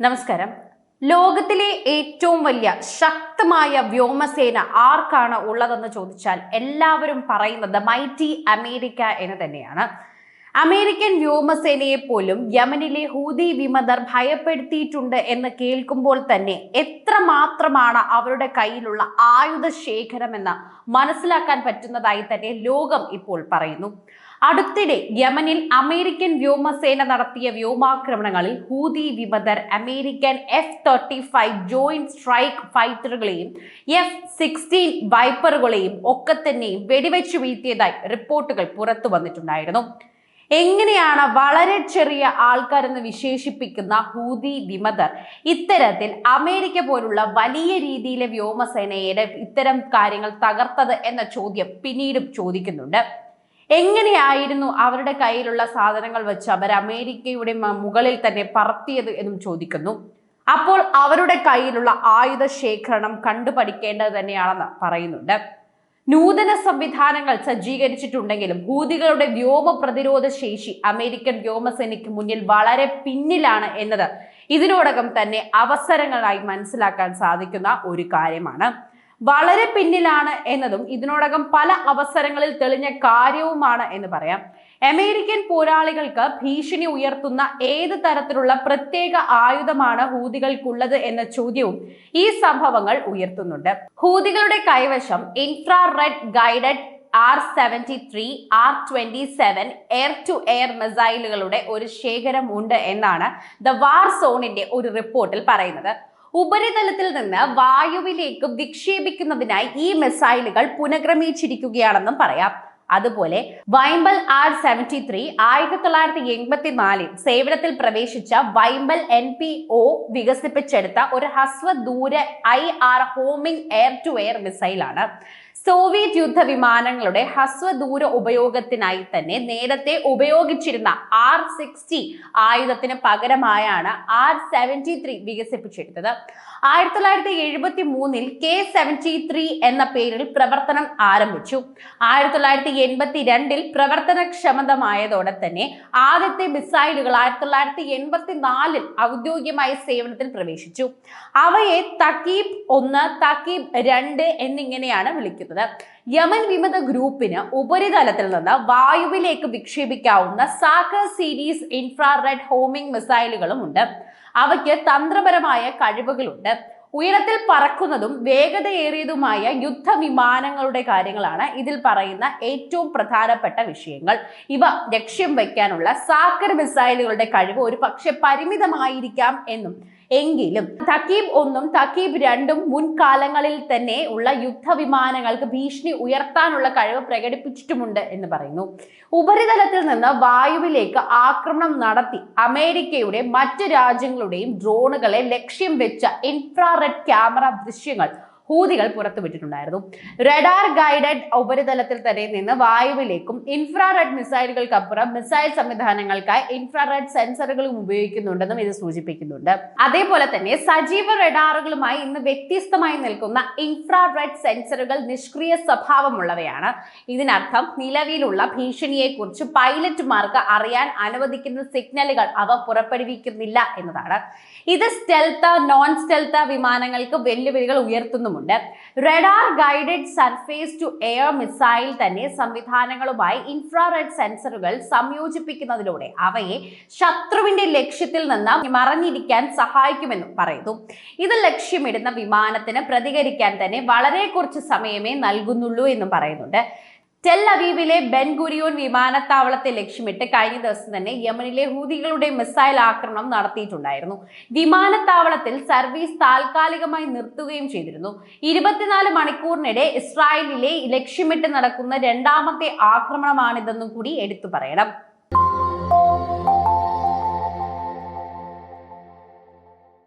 നമസ്കാരം. ലോകത്തിലെ ഏറ്റവും വലിയ ശക്തമായ വ്യോമസേന ആർക്കാണ് ഉള്ളതെന്ന് ചോദിച്ചാൽ എല്ലാവരും പറയുന്നത് മൈറ്റി അമേരിക്ക എന്ന് തന്നെയാണ്. അമേരിക്കൻ വ്യോമസേനയെ പോലും യമനിലെ ഹൂതി വിമതർ ഭയപ്പെടുത്തിയിട്ടുണ്ട് എന്ന് കേൾക്കുമ്പോൾ തന്നെ എത്രമാത്രമാണ് അവരുടെ കയ്യിലുള്ള ആയുധ ശേഖരമെന്ന് മനസ്സിലാക്കാൻ പറ്റുന്നതായി തന്നെ ലോകം ഇപ്പോൾ പറയുന്നു. അടുത്തിടെ യമനിൽ അമേരിക്കൻ വ്യോമസേന നടത്തിയ വ്യോമാക്രമണങ്ങളിൽ ഹൂതി വിമതർ American F thirty five joint strike ഫൈറ്ററുകളെയും F sixteen വൈപ്പറുകളെയും ഒക്കെ തന്നെയും വെടിവെച്ചു വീഴ്ത്തിയതായി റിപ്പോർട്ടുകൾ പുറത്തു വന്നിട്ടുണ്ടായിരുന്നു. എങ്ങനെയാണ് വളരെ ചെറിയ ആൾക്കാരെന്ന് വിശേഷിപ്പിക്കുന്ന ഹൂതി വിമതർ ഇത്തരത്തിൽ അമേരിക്ക പോലുള്ള വലിയ രീതിയിലെ വ്യോമസേനയുടെ ഇത്തരം കാര്യങ്ങൾ തകർത്തത് എന്ന ചോദ്യം പിന്നീടും ചോദിക്കുന്നുണ്ട്. എങ്ങനെയായിരുന്നു അവരുടെ കയ്യിലുള്ള സാധനങ്ങൾ വെച്ച് അവർ അമേരിക്കയുടെ മുകളിൽ തന്നെ പറത്തിയത് എന്നും ചോദിക്കുന്നു. അപ്പോൾ അവരുടെ കയ്യിലുള്ള ആയുധ ശേഖരണം കണ്ടുപഠിക്കേണ്ടത് തന്നെയാണെന്ന് പറയുന്നുണ്ട്. നൂതന സംവിധാനങ്ങൾ സജ്ജീകരിച്ചിട്ടുണ്ടെങ്കിലും ഹൂതികളുടെ വ്യോമ പ്രതിരോധ ശേഷി അമേരിക്കൻ വ്യോമസേനയ്ക്ക് മുന്നിൽ വളരെ പിന്നിലാണ് എന്നത് ഇതിനോടകം തന്നെ അവസരങ്ങളായി മനസ്സിലാക്കാൻ സാധിക്കുന്ന ഒരു കാര്യമാണ്. വളരെ പിന്നിലാണ് എന്നതും ഇതിനോടകം പല അവസരങ്ങളിൽ തെളിഞ്ഞ കാര്യവുമാണ് എന്ന് പറയാം. അമേരിക്കൻ പോരാളികൾക്ക് ഭീഷണി ഉയർത്തുന്ന ഏത് തരത്തിലുള്ള പ്രത്യേക ആയുധമാണ് ഹൂതികൾക്കുള്ളത് എന്ന ചോദ്യവും ഈ സംഭവങ്ങൾ ഉയർത്തുന്നുണ്ട്. ഹൂതികളുടെ കൈവശം infrared guided R seventy three R twenty seven air to air മിസൈലുകളുടെ ഒരു ശേഖരം ഉണ്ട് എന്നാണ് ദ വാർ സോണിന്റെ ഒരു റിപ്പോർട്ടിൽ പറയുന്നത്. ഉപരിതലത്തിൽ നിന്ന് വായുവിലേക്ക് വിക്ഷേപിക്കുന്നതിനായി ഈ മിസൈലുകൾ പുനഃക്രമീകരിച്ചിരിക്കുകയാണെന്നും പറയാം. അതുപോലെ വൈമ്പൽ ആർ സെവന്റി ത്രീ ആയിരത്തി തൊള്ളായിരത്തി എൺപത്തി നാലിൽ സേവനത്തിൽ പ്രവേശിച്ച വൈമ്പൽ എൻ പി ഒ വികസിപ്പിച്ചെടുത്ത ഒരു ഹസ്വദൂര I R homing air to air മിസൈലാണ്. Soviet യുദ്ധ വിമാനങ്ങളുടെ ഹ്രസ്വദൂര ഉപയോഗത്തിനായി തന്നെ നേരത്തെ ഉപയോഗിച്ചിരുന്ന ആർ സിക്സ്റ്റി ആയുധത്തിന് പകരമായാണ് ആർ സെവന്റി ത്രീ വികസിപ്പിച്ചെടുത്തത്. ആയിരത്തി തൊള്ളായിരത്തി എഴുപത്തി മൂന്നിൽ കെ സെവന്റി ത്രീ എന്ന പേരിൽ പ്രവർത്തനം ആരംഭിച്ചു. ആയിരത്തി തൊള്ളായിരത്തി എൺപത്തി രണ്ടിൽ പ്രവർത്തനക്ഷമതമായതോടെ തന്നെ ആദ്യത്തെ മിസൈലുകൾ ആയിരത്തി തൊള്ളായിരത്തി എൺപത്തി നാലിൽ ഔദ്യോഗികമായി സേവനത്തിൽ പ്രവേശിച്ചു. അവയെ തക്കീബ് ഒന്ന് തക്കീബ് രണ്ട് എന്നിങ്ങനെയാണ് വിളിക്കുന്നത്. യമൻ വിമത ഗ്രൂപ്പിന് ഉപരിതലത്തിൽ നിന്ന് വായുവിലേക്ക് വിക്ഷേപിക്കാവുന്ന സാക്കർ സീരീസ് ഇൻഫ്രാറെഡ് ഹോമിംഗ് മിസൈലുകളും ഉണ്ട്. അവയ്ക്ക് തന്ത്രപരമായ കഴിവുകളുണ്ട്. ഉയരത്തിൽ പറക്കുന്നതും വേഗതയേറിയതുമായ യുദ്ധവിമാനങ്ങളുടെ കാര്യങ്ങളാണ് ഇതിൽ പറയുന്ന ഏറ്റവും പ്രധാനപ്പെട്ട വിഷയങ്ങൾ. ഇവ ലക്ഷ്യം വയ്ക്കാനുള്ള സാക്കർ മിസൈലുകളുടെ കഴിവ് ഒരു പക്ഷെ പരിമിതമായിരിക്കാം എന്നും എങ്കിലും തക്കീബ് ഒന്നും തക്കീബ് രണ്ടും മുൻകാലങ്ങളിൽ തന്നെ ഉള്ള യുദ്ധവിമാനങ്ങൾക്ക് ഭീഷണി ഉയർത്താനുള്ള കഴിവ് പ്രകടിപ്പിച്ചിട്ടുമുണ്ട് എന്ന് പറയുന്നു. ഉപരിതലത്തിൽ നിന്ന് വായുവിലേക്ക് ആക്രമണം നടത്തി അമേരിക്കയുടെ മറ്റ് രാജ്യങ്ങളുടെയും ഡ്രോണുകളെ ലക്ഷ്യം വെച്ച ഇൻഫ്രാറെഡ് ക്യാമറ ദൃശ്യങ്ങൾ ഹൂതികൾ പുറത്തുവിട്ടിട്ടുണ്ടായിരുന്നു റഡാർ ഗൈഡഡ് ഉപരിതലത്തിൽ തന്നെ നിന്ന് വായുവിലേക്കും ഇൻഫ്രാറെഡ് മിസൈലുകൾക്കപ്പുറം മിസൈൽ സംവിധാനങ്ങൾക്കായി ഇൻഫ്രാറെഡ് സെൻസറുകളും ഉപയോഗിക്കുന്നുണ്ടെന്നും ഇത് സൂചിപ്പിക്കുന്നുണ്ട്. അതേപോലെ തന്നെ സജീവ റഡാറുകളുമായി ഇന്ന് വ്യത്യസ്തമായി നിൽക്കുന്ന ഇൻഫ്രാറെഡ് സെൻസറുകൾ നിഷ്ക്രിയ സ്വഭാവമുള്ളവയാണ്. ഇതിനർത്ഥം നിലവിലുള്ള ഭീഷണിയെക്കുറിച്ച് പൈലറ്റുമാർക്ക് അറിയാൻ അനുവദിക്കുന്ന സിഗ്നലുകൾ അവ പുറപ്പെടുവിക്കുന്നില്ല എന്നതാണ്. ഇത് സ്റ്റെൽത്ത നോൺ സ്റ്റെൽത്ത വിമാനങ്ങൾക്ക് വെല്ലുവിളികൾ ഉയർത്തുന്നുമുണ്ട് radar guided surface to air missile തന്നെ സംവിധാനങ്ങളുമായി ഇൻഫ്രാറെഡ് സെൻസറുകൾ സംയോജിപ്പിക്കുന്നതിലൂടെ അവയെ ശത്രുവിന്റെ ലക്ഷ്യത്തിൽ നിന്ന് മറഞ്ഞിരിക്കാൻ സഹായിക്കുമെന്നും പറയുന്നു. ഇത് ലക്ഷ്യമിടുന്ന വിമാനത്തിന് പ്രതികരിക്കാൻ തന്നെ വളരെ കുറച്ച് സമയമേ നൽകുന്നുള്ളൂ എന്നും പറയുന്നുണ്ട്. ടെൽ അവീവിലെ ബെൻ ഗുരിയോൻ വിമാനത്താവളത്തെ ലക്ഷ്യമിട്ട് കഴിഞ്ഞ ദിവസം തന്നെ യമനിലെ ഹൂതികളുടെ മിസൈൽ ആക്രമണം നടത്തിയിട്ടുണ്ടായിരുന്നു. വിമാനത്താവളത്തിൽ സർവീസ് താൽക്കാലികമായി നിർത്തുകയും ചെയ്തിരുന്നു. ഇരുപത്തിനാല് മണിക്കൂറിനിടെ ഇസ്രായേലിലെ ലക്ഷ്യമിട്ട് നടക്കുന്ന രണ്ടാമത്തെ ആക്രമണമാണിതെന്നും കൂടി എടുത്തു പറയണം.